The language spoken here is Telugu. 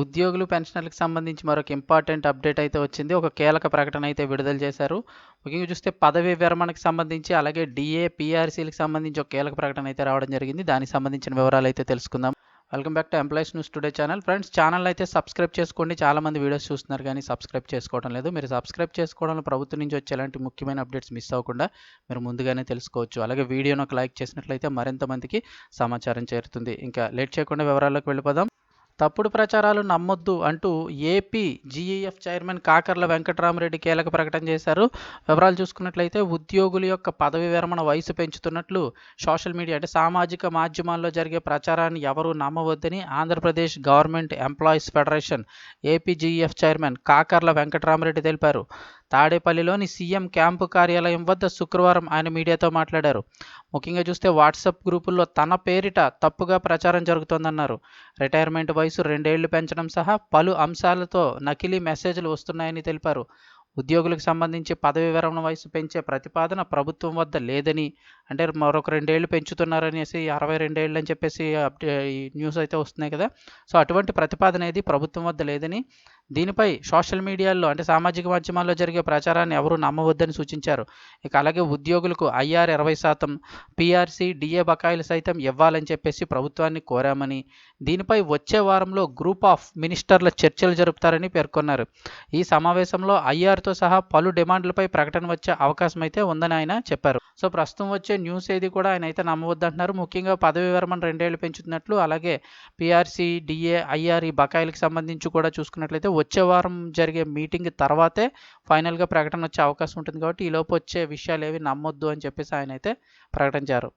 ఉద్యోగులు పెన్షనర్లకు సంబంధించి మరొక ఇంపార్టెంట్ అప్డేట్ అయితే వచ్చింది. ఒక కీలక ప్రకటన అయితే విడుదల చేశారు. ముఖ్యంగా చూస్తే పదవి విరమణకు సంబంధించి అలాగే డిఏ పిఆర్సీలకు సంబంధించి ఒక కీలక ప్రకటన అయితే రావడం జరిగింది. దానికి సంబంధించిన వివరాలు అయితే తెలుసుకుందాం. Welcome back to employees news today channel. Friends channel అయితే సబ్స్క్రైబ్ చేసుకోండి. చాలా మంది వీడియోస్ చూస్తున్నారు కానీ సబ్స్క్రైబ్ చేసుకోవడం లేదు. మీరు సబ్స్క్రైబ్ చేసుకోవడంలో ప్రభుత్వం నుంచి వచ్చే ఎలాంటి ముఖ్యమైన అప్డేట్స్ మిస్ అవ్వకుండా మీరు ముందుగానే తెలుసుకోవచ్చు. అలాగే వీడియోను ఒక లైక్ చేసినట్లయితే మరింత మందికి సమాచారం చేరుతుంది. ఇంకా లేట్ చేయకుండా వివరాల్లోకి వెళ్ళిపోదాం. తప్పుడు ప్రచారాలు నమ్మొద్దు అంటూ AP GEF chairman Kakarla Venkataramareddy కీలక ప్రకటన చేశారు. వివరాలు చూసుకున్నట్లయితే ఉద్యోగుల యొక్క పదవి విరమణ వయసు పెంచుతున్నట్లు సోషల్ మీడియా అంటే సామాజిక మాధ్యమాల్లో జరిగే ప్రచారాన్ని ఎవరూ నమ్మవద్దని Andhra Pradesh government employees federation AP GEF chairman Kakarla Venkataramareddy తెలిపారు. తాడేపల్లిలోని సీఎం క్యాంపు కార్యాలయం వద్ద శుక్రవారం ఆయన మీడియాతో మాట్లాడారు. ముఖ్యంగా చూస్తే వాట్సాప్ గ్రూపుల్లో తన పేరిట తప్పుగా ప్రచారం జరుగుతోందన్నారు. రిటైర్మెంట్ వయసు రెండేళ్ళు పెంచడం సహా పలు అంశాలతో నకిలీ మెసేజ్లు వస్తున్నాయని తెలిపారు. ఉద్యోగులకు సంబంధించి పదవి విరమణ వయసు పెంచే ప్రతిపాదన ప్రభుత్వం వద్ద లేదని అంటే మరొక రెండేళ్ళు పెంచుతున్నారనేసి అరవై రెండేళ్ళు అని చెప్పేసి అప్డే న్యూస్ అయితే వస్తున్నాయి కదా. సో అటువంటి ప్రతిపాదన ఏది ప్రభుత్వం వద్ద లేదని దీనిపై సోషల్ మీడియాలో అంటే సామాజిక మాధ్యమాల్లో జరిగే ప్రచారాన్ని ఎవరూ నమ్మవద్దని సూచించారు. ఇక అలాగే ఉద్యోగులకు ఐఆర్ ఇరవై శాతం పీఆర్సీ డిఏ బకాయిలు సైతం ఇవ్వాలని చెప్పేసి ప్రభుత్వాన్ని కోరామని దీనిపై వచ్చే వారంలో గ్రూప్ ఆఫ్ మినిస్టర్ల చర్చలు జరుపుతారని పేర్కొన్నారు. ఈ సమావేశంలో ఐఆర్తో సహా పలు డిమాండ్లపై ప్రకటన వచ్చే అవకాశం అయితే ఉందని ఆయన చెప్పారు. సో ప్రస్తుతం వచ్చే న్యూస్ ఏది కూడా ఆయన అయితే నమ్మవద్దంటున్నారు. ముఖ్యంగా పదవి విరమణ రెండేళ్ళు పెంచుతున్నట్లు అలాగే పీఆర్సీ డిఏ ఐఆర్ ఈ బకాయిలకు సంబంధించి కూడా చూసుకున్నట్లయితే వచ్చే వారం జరిగే మీటింగ్ తర్వాతే ఫైనల్గా ప్రకటన వచ్చే అవకాశం ఉంటుంది కాబట్టి ఈలోపు వచ్చే విషయాలు ఏవి నమ్మొద్దు అని చెప్పేసి ఆయన అయితే ప్రకటించారు.